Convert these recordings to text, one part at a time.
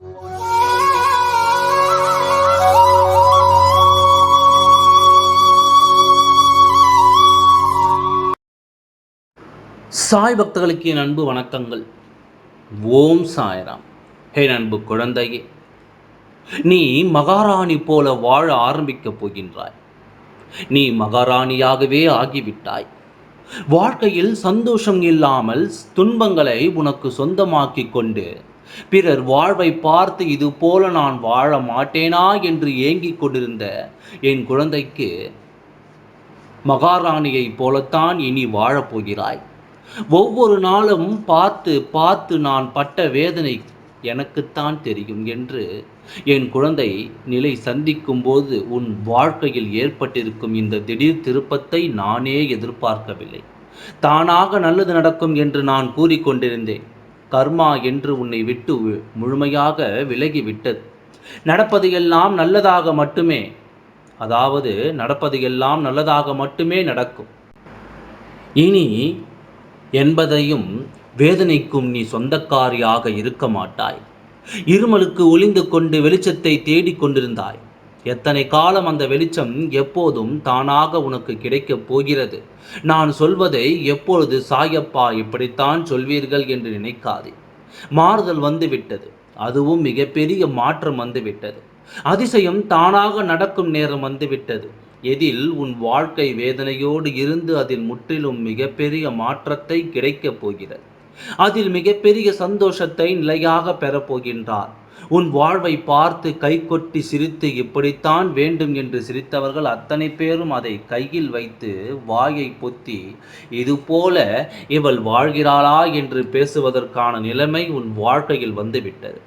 சாய் பக்தர்களுக்கு என் அன்பு வணக்கங்கள். ஓம் சாய்ராம். ஹே அன்பு குழந்தையே நீ மகாராணி போல வாழ ஆரம்பிக்கப் போகின்றாய். நீ மகாராணியாகவே ஆகிவிட்டாய். வாழ்க்கையில் சந்தோஷம் இல்லாமல் துன்பங்களை உனக்கு சொந்தமாக்கிக் கொண்டு பிறர் வாழ்வை பார்த்து இது போல நான் வாழ மாட்டேனா என்று ஏங்கிக் கொண்டிருந்த என் குழந்தைக்கு மகாராணியைப் போலத்தான் இனி வாழப்போகிறாய் ஒவ்வொரு நாளும் பார்த்து பார்த்து நான் பட்ட வேதனை எனக்குத்தான் தெரியும் என்று என் குழந்தை நிலை சந்திக்கும் போது உன் வாழ்க்கையில் ஏற்பட்டிருக்கும் இந்த திடீர் திருப்பத்தை நானே எதிர்பார்க்கவில்லை. தானாக நல்லது நடக்கும் என்று நான் கூறிக்கொண்டிருந்தேன். கர்மா என்று உன்னை விட்டு முழுமையாக விலகிவிட்டது. நடப்பது எல்லாம் நல்லதாக மட்டுமே அதாவது நடப்பது எல்லாம் நல்லதாக மட்டுமே நடக்கும். இனி என்பதையும் வேதனைக்கும் நீ சொந்தக்காரியாக இருக்க மாட்டாய். இருமலுக்கு ஒளிந்து கொண்டு வெளிச்சத்தை தேடிக் கொண்டிருந்தாய். எத்தனை காலம் அந்த வெளிச்சம் எப்போதும் தானாக உனக்கு கிடைக்கப் போகிறது. நான் சொல்வதை எப்பொழுது சாயப்பா இப்படித்தான் சொல்வீர்கள் என்று நினைக்காதே. மாறுதல் வந்துவிட்டது. அதுவும் மிகப்பெரிய மாற்றம் வந்துவிட்டது. அதிசயம் தானாக நடக்கும் நேரம் வந்துவிட்டது. எதில் உன் வாழ்க்கை வேதனையோடு இருந்து அதில் முற்றிலும் மிகப்பெரிய மாற்றத்தை கிடைக்கப் போகிறது. அதில் மிகப்பெரிய சந்தோஷத்தை நிலையாக பெறப்போகின்றார் உன் வாழ்வை பார்த்து கைகொட்டி சிரித்து இப்படித்தான் வேண்டும் என்று சிரித்தவர்கள் அத்தனை பேரும் அதை கையில் வைத்து வாயை பொத்தி இது போல இவள் வாழ்கிறாளா? என்று பேசுவதற்கான நிலைமை உன் வாழ்க்கையில் வந்துவிட்டது.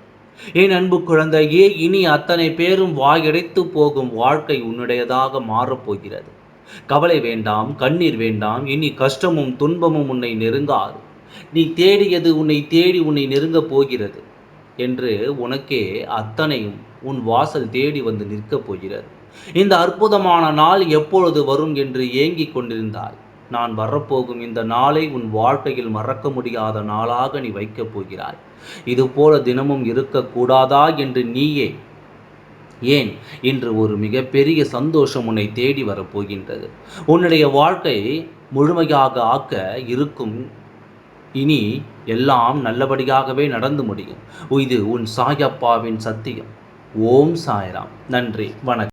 என் அன்பு குழந்தையே இனி அத்தனை பேரும் வாயடைத்து போகும் வாழ்க்கை உன்னுடையதாக மாறப்போகிறது கவலை வேண்டாம் கண்ணீர் வேண்டாம் இனி கஷ்டமும் துன்பமும் உன்னை நெருங்காது. நீ தேடியது உன்னை தேடி உன்னை நெருங்கப் போகிறது என்று உனக்கே அத்தனையும் உன் வாசல் தேடி வந்து நிற்கப் போகிறது. இந்த அற்புதமான நாள் எப்பொழுது வரும் என்று ஏங்கிக் கொண்டிருந்தாய்? நான் வரப்போகும் இந்த நாளை உன் வாழ்க்கையில் மறக்க முடியாத நாளாக நீ வைக்கப் போகிறாய். இதுபோல தினமும் இருக்கக்கூடாதா என்று நீயே? ஏன்? இன்று ஒரு மிகப்பெரிய சந்தோஷம் உன்னை தேடி வரப்போகின்றது உன்னுடைய வாழ்க்கை முழுமையாக ஆக்க இருக்கும் இனி எல்லாம் நல்லபடியாகவே நடந்து முடியும். இது உன் சாயப்பாவின் சத்தியம். ஓம் சாய்ராம். நன்றி. வணக்கம்.